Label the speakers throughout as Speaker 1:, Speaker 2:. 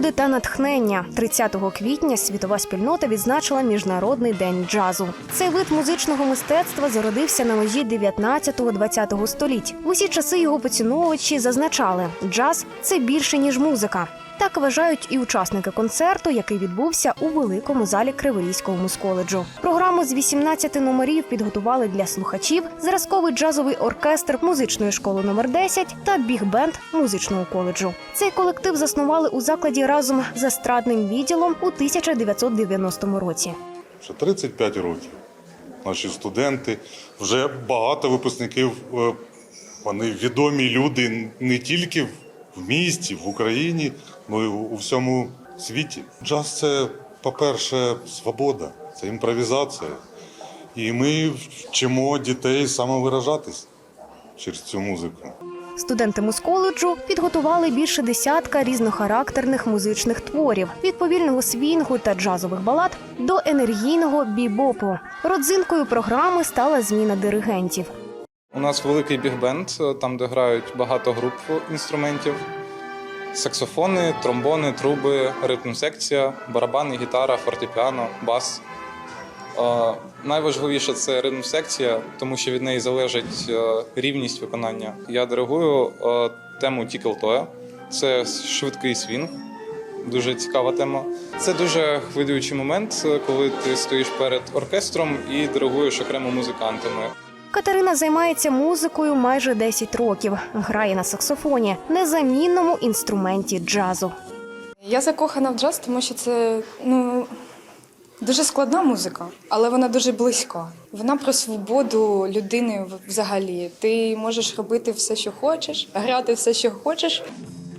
Speaker 1: нагоди та натхнення 30 квітня світова спільнота відзначила міжнародний день джазу. Цей вид музичного мистецтва зародився на межі 19-20 століть. Усі часи його поціновувачі зазначали, джаз це більше ніж музика. Так вважають і учасники концерту, який відбувся у великому залі Криворізького мусколеджу. Програму з 18 номерів підготували для слухачів зразковий джазовий оркестр музичної школи номер 10 та біг-бенд музичного коледжу. Цей колектив заснували у закладі разом з естрадним відділом у 1990 році.
Speaker 2: Вже 35 років. Наші студенти, вже багато випускників, е, вони відомі люди не тільки в місті, в Україні, але й у всьому світі. Джаз це, по-перше, свобода, це імпровізація. І ми вчимо дітей самовиражатись через цю музику.
Speaker 1: Студенти мусколеджу підготували більше десятка різнохарактерних музичних творів від повільного свінгу та джазових балад до енергійного бібопу. Родзинкою програми стала зміна диригентів.
Speaker 3: У нас великий біг-бенд, там де грають багато груп інструментів: саксофони, тромбони, труби, ритм-секція, барабани, гітара, фортепіано, бас. Е, Найважливіше це ритм-секція, тому що від неї залежить е, рівність виконання. Я диригую е, тему Тікл-Тоя. Це швидкий свінг. Дуже цікава тема. Це дуже хвилюючий момент, е, коли ти стоїш перед оркестром і диригуєш окремо музикантами.
Speaker 1: Катерина займається музикою майже 10 років. Грає на саксофоні, незамінному інструменті джазу.
Speaker 4: Я закохана в джаз, тому що це ну дуже складна музика, але вона дуже близька. Вона про свободу людини взагалі. Ти можеш робити все, що хочеш, грати все, що хочеш.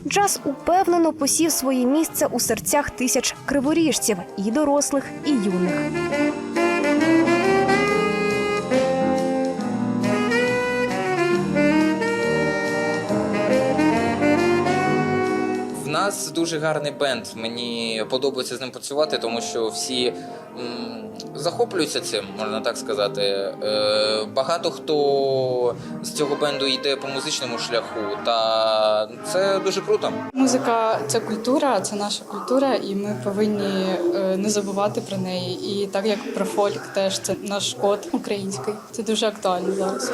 Speaker 1: Джаз упевнено посів своє місце у серцях тисяч криворіжців і дорослих, і юних.
Speaker 5: Нас дуже гарний бенд. Мені подобається з ним працювати, тому що всі м, захоплюються цим, можна так сказати. Е, багато хто з цього бенду йде по музичному шляху, та це дуже круто.
Speaker 6: Музика це культура, це наша культура, і ми повинні е, не забувати про неї. І так як про фольк, теж це наш код український. Це дуже актуально зараз.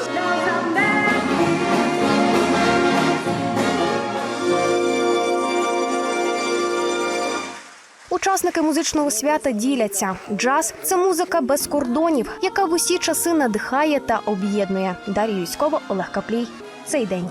Speaker 1: Учасники музичного свята діляться. Джаз це музика без кордонів, яка в усі часи надихає та об'єднує. Дар'я Юськова, Олег Каплій. Цей день.